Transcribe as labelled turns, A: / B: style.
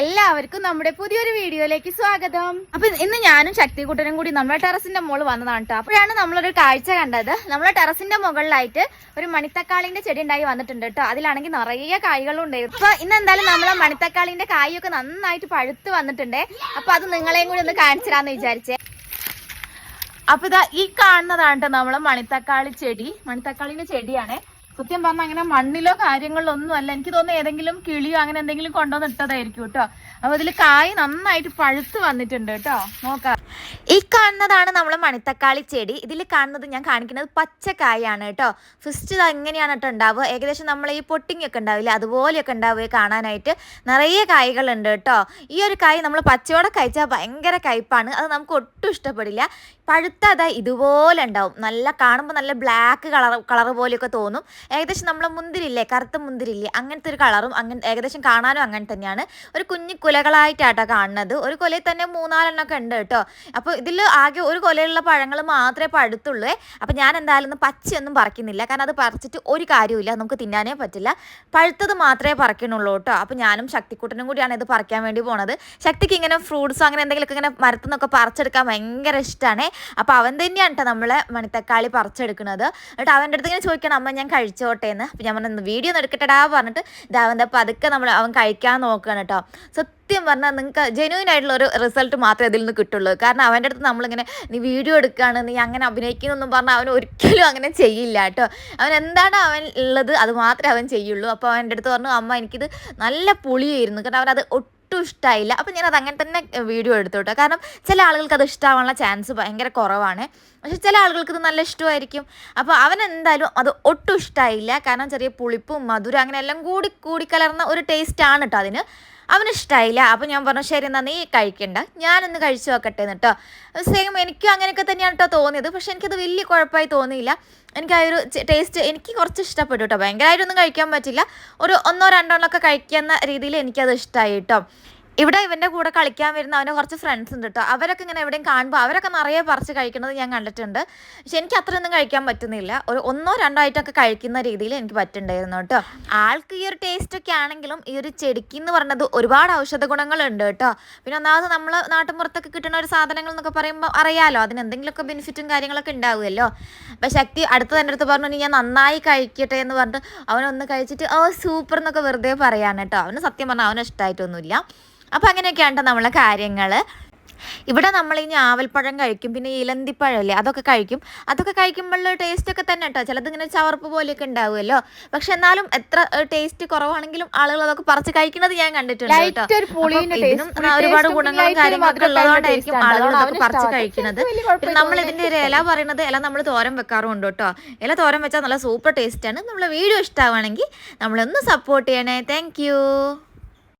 A: എല്ലാവർക്കും നമ്മുടെ പുതിയൊരു വീഡിയോയിലേക്ക് സ്വാഗതം. അപ്പൊ ഇന്ന് ഞാനും ശക്തികുട്ടനും കൂടി നമ്മുടെ ടെറസിന്റെ മുകളിൽ വന്നതാണ് കേട്ടോ അപ്പോഴാണ് നമ്മളൊരു കാഴ്ച കണ്ടത്. നമ്മളെ ടെറസിന്റെ മുകളിലായിട്ട് ഒരു മണിത്തക്കാളിന്റെ ചെടി ഉണ്ടായി വന്നിട്ടുണ്ട് കേട്ടോ അതിലാണെങ്കിൽ നിറയെ കായ്കളും ഉണ്ടായിരുന്നു അപ്പൊ ഇന്ന് എന്തായാലും നമ്മളെ മണിത്തക്കാളിന്റെ കായൊക്കെ നന്നായിട്ട് പഴുത്ത് വന്നിട്ടുണ്ട്. അപ്പൊ അത് നിങ്ങളെയും കൂടി ഒന്ന് കാണിച്ചു തരാന്ന് വിചാരിച്ചേ. അപ്പൊ ഇതാ ഈ കാണുന്നതാണ് കേട്ടോ നമ്മളെ മണിത്തക്കാളി ചെടി. മണിത്തക്കാളിന്റെ ചെടിയാണ്. സത്യം പറഞ്ഞാൽ അങ്ങനെ മണ്ണിലോ കാര്യങ്ങളിലോ ഒന്നും അല്ല. എനിക്ക് തോന്നുന്നു ഏതെങ്കിലും കിളിയോ അങ്ങനെ എന്തെങ്കിലും കൊണ്ടുവന്ന് ഇട്ടതായിരിക്കും കേട്ടോ. അപ്പൊ ഇതിൽ കായ് നന്നായിട്ട് പഴുത്ത് വന്നിട്ടുണ്ട് കേട്ടോ. നോക്കാം. ഈ കാണുന്നതാണ് നമ്മൾ മണിത്തക്കാളി ചെടി. ഇതിൽ കാണുന്നത് ഞാൻ കാണിക്കുന്നത് പച്ചക്കായാണ് കേട്ടോ. ഫസ്റ്റ് ഇത് എങ്ങനെയാണ് കേട്ടോ ഉണ്ടാവുക. ഏകദേശം നമ്മൾ ഈ പൊട്ടിങ്ങൊക്കെ ഉണ്ടാവില്ല? അതുപോലെയൊക്കെ ഉണ്ടാവുക കാണാനായിട്ട്. നിറയെ കായ്കളുണ്ട് കേട്ടോ. ഈ ഒരു കായ് നമ്മൾ പച്ചയോടെ കഴിച്ചാൽ ഭയങ്കര കയ്പാണ്. അത് നമുക്ക് ഒട്ടും ഇഷ്ടപ്പെടില്ല. പഴുത്ത അതാ ഇതുപോലെ ഉണ്ടാവും. നല്ല കാണുമ്പോൾ നല്ല ബ്ലാക്ക് കളർ കളർ പോലെയൊക്കെ തോന്നും. ഏകദേശം നമ്മൾ മുന്തിരില്ലേ? കറുത്ത മുന്തിരില്ലേ? അങ്ങനത്തെ ഒരു കളറും അങ്ങനെ ഏകദേശം കാണാനും അങ്ങനെ തന്നെയാണ്. ഒരു കുഞ്ഞു കുലകളായിട്ടാട്ടോ കാണുന്നത്. ഒരു കൊലയിൽ തന്നെ മൂന്നാലെണ്ണമൊക്കെ ഉണ്ട് കേട്ടോ. അപ്പോൾ ഇതിൽ ആകെ ഒരു കൊലയുള്ള പഴങ്ങൾ മാത്രമേ പഴുത്തുള്ളൂ അപ്പോൾ ഞാൻ എന്തായാലും പച്ചയൊന്നും പറിക്കുന്നില്ല. കാരണം അത് പറിച്ചിട്ട് ഒരു കാര്യമില്ല നമുക്ക് തിന്നാനേ പറ്റില്ല. പഴുത്തത് മാത്രമേ പറിക്കണുള്ളൂ കേട്ടോ. അപ്പോൾ ഞാനും ശക്തിക്കുട്ടനും കൂടിയാണ് ഇത് പറിക്കാൻ വേണ്ടി പോണത്. ശക്തിക്ക് ഇങ്ങനെ ഫ്രൂട്ട്സ് അങ്ങനെ എന്തെങ്കിലുമൊക്കെ ഇങ്ങനെ മരത്തു നിന്നൊക്കെ പറിച്ചെടുക്കാൻ ഭയങ്കര ഇഷ്ടമാണ് അപ്പോൾ അവൻ തന്നെയാണ് കേട്ടോ നമ്മളെ മണിത്തക്കാളി പറിച്ചെടുക്കുന്നത്. എന്നിട്ട് അവന്റെ അടുത്ത് ഇങ്ങനെ ചോദിക്കണം അമ്മ ഞാൻ കഴിച്ചോട്ടേന്ന് അപ്പോൾ ഞാൻ പറഞ്ഞു വീഡിയോ ഒന്ന് എടുക്കട്ടെടാ പറഞ്ഞിട്ട് ഇത് അവന്റെ പതുക്കെ നമ്മൾ അവൻ കഴിക്കാൻ നോക്കുകയാണ് കേട്ടോ സത്യം പറഞ്ഞാൽ നിങ്ങൾക്ക് ജെനുവിൻ ആയിട്ടുള്ള ഒരു റിസൾട്ട് മാത്രമേ അതിൽ നിന്ന് കിട്ടുള്ളൂ. കാരണം അവന്റെ അടുത്ത് നമ്മളിങ്ങനെ നീ വീഡിയോ എടുക്കുകയാണ് നീ അങ്ങനെ അഭിനയിക്കുന്നൊന്നും പറഞ്ഞാൽ അവൻ ഒരിക്കലും അങ്ങനെ ചെയ്യില്ല കേട്ടോ. അവൻ എന്താണ് അവൻ ഉള്ളത് അത് മാത്രമേ അവൻ ചെയ്യുള്ളൂ. അപ്പോൾ അവന്റെ അടുത്ത് പറഞ്ഞു അമ്മ എനിക്കിത് നല്ല പുളിയായിരുന്നു. കാരണം അവനത് ഒട്ടും ഇഷ്ടമായില്ല അപ്പം ഞാനത് അങ്ങനെ തന്നെ വീഡിയോ എടുത്തു കേട്ടോ കാരണം ചില ആളുകൾക്ക് അത് ഇഷ്ടമാവാനുള്ള ചാൻസ് ഭയങ്കര കുറവാണ്. പക്ഷെ ചില ആളുകൾക്ക് ഇത് നല്ല ഇഷ്ടമായിരിക്കും. അപ്പോൾ അവൻ എന്തായാലും അത് ഒട്ടും ഇഷ്ടമായില്ല കാരണം ചെറിയ പുളിപ്പും മധുരം അങ്ങനെ എല്ലാം കൂടി കൂടിക്കലർന്ന ഒരു ടേസ്റ്റ് ആണ് കേട്ടോ അതിന്. അവന് ഇഷ്ടമായില്ല അപ്പം ഞാൻ പറഞ്ഞു ശരി എന്നാൽ നീ കഴിക്കണ്ട. ഞാനൊന്ന് കഴിച്ചു നോക്കട്ടെ എന്നിട്ടോ സെയിം എനിക്കും അങ്ങനെയൊക്കെ തന്നെയാണ് കേട്ടോ തോന്നിയത്. പക്ഷെ എനിക്കത് വലിയ കുഴപ്പമായി തോന്നിയില്ല. എനിക്ക് ആ ഒരു ടേസ്റ്റ് എനിക്ക് കുറച്ച് ഇഷ്ടപ്പെട്ടു കേട്ടോ ഭയങ്കരമായിട്ടൊന്നും കഴിക്കാൻ പറ്റില്ല. ഒരു ഒന്നോ രണ്ടോ എണ്ണമൊക്കെ കഴിക്കുന്ന രീതിയിൽ എനിക്കത് ഇഷ്ടമായി കേട്ടോ ഇവിടെ ഇവന്റെ കൂടെ കളിക്കാൻ വരുന്ന അവന്റെ കുറച്ച് ഫ്രണ്ട്സ് ഉണ്ട് കേട്ടോ അവരൊക്കെ ഇങ്ങനെ എവിടെയും കാണുമ്പോൾ അവരൊക്കെ നിറയെ പറിച്ച് കഴിക്കുന്നത് ഞാൻ കണ്ടിട്ടുണ്ട്. പക്ഷെ എനിക്ക് അത്രയൊന്നും കഴിക്കാൻ പറ്റുന്നില്ല. ഒരു ഒന്നോ രണ്ടോ ആയിട്ടൊക്കെ കഴിക്കുന്ന രീതിയിൽ എനിക്ക് പറ്റുന്നുണ്ടായിരുന്നു കേട്ടോ ആൾക്ക് ഈ ഒരു ടേസ്റ്റ് ഒക്കെ ആണെങ്കിലും ഈ ഒരു ചെടിക്ക് എന്ന് പറഞ്ഞത് ഒരുപാട് ഔഷധ ഗുണങ്ങളുണ്ട് കേട്ടോ പിന്നെ ഒന്നാമത് നമ്മൾ നാട്ടിൻപുറത്തൊക്കെ കിട്ടുന്ന ഒരു സാധനങ്ങൾ എന്നൊക്കെ പറയുമ്പോൾ അറിയാലോ അതിന് എന്തെങ്കിലുമൊക്കെ ബെനിഫിറ്റും കാര്യങ്ങളൊക്കെ ഉണ്ടാവുമല്ലോ. അപ്പം ശക്തി അടുത്ത് എന്റെ അടുത്ത് പറഞ്ഞു ഞാൻ നന്നായി കഴിക്കട്ടെ എന്ന് പറഞ്ഞിട്ട് അവനൊന്ന് കഴിച്ചിട്ട് ഓ സൂപ്പർ എന്നൊക്കെ വെറുതെ പറയാൻ കേട്ടോ അവന് സത്യം പറഞ്ഞാൽ അവന് ഇഷ്ടമായിട്ടൊന്നുമില്ല അപ്പം അങ്ങനെയൊക്കെയാണ് നമ്മളെ കാര്യങ്ങൾ ഇവിടെ നമ്മൾ ഇനി ആവൽപ്പഴം കഴിക്കും പിന്നെ ഇലന്തിപ്പഴമല്ലേ അതൊക്കെ കഴിക്കും. അതൊക്കെ കഴിക്കുമ്പോഴുള്ള ടേസ്റ്റ് ഒക്കെ തന്നെ കേട്ടോ. ചിലത് ഇങ്ങനെ ചവർപ്പ് പോലെയൊക്കെ ഉണ്ടാവുമല്ലോ. പക്ഷെ എന്നാലും എത്ര ടേസ്റ്റ് കുറവാണെങ്കിലും ആളുകൾ അതൊക്കെ പറിച്ച് കഴിക്കുന്നത് ഞാൻ കണ്ടിട്ടുണ്ട് കേട്ടോ. ഇതിനും ഒരുപാട് ഗുണങ്ങളും കാര്യങ്ങളൊക്കെ ഉള്ളതുകൊണ്ടായിരിക്കും ആളുകൾ. അതൊക്കെ പറിച്ച് കഴിക്കുന്നത്. പിന്നെ നമ്മൾ ഇതിന്റെ ഒരു ഇല പറയുന്നത് ഇല നമ്മൾ തോരൻ വെക്കാറുണ്ട് കേട്ടോ. ഇല തോരൻ വെച്ചാൽ നല്ല സൂപ്പർ ടേസ്റ്റ് ആണ്. നമ്മളെ വീഡിയോ ഇഷ്ടമാവുകയാണെങ്കിൽ നമ്മളൊന്ന് സപ്പോർട്ട് ചെയ്യണേ. താങ്ക്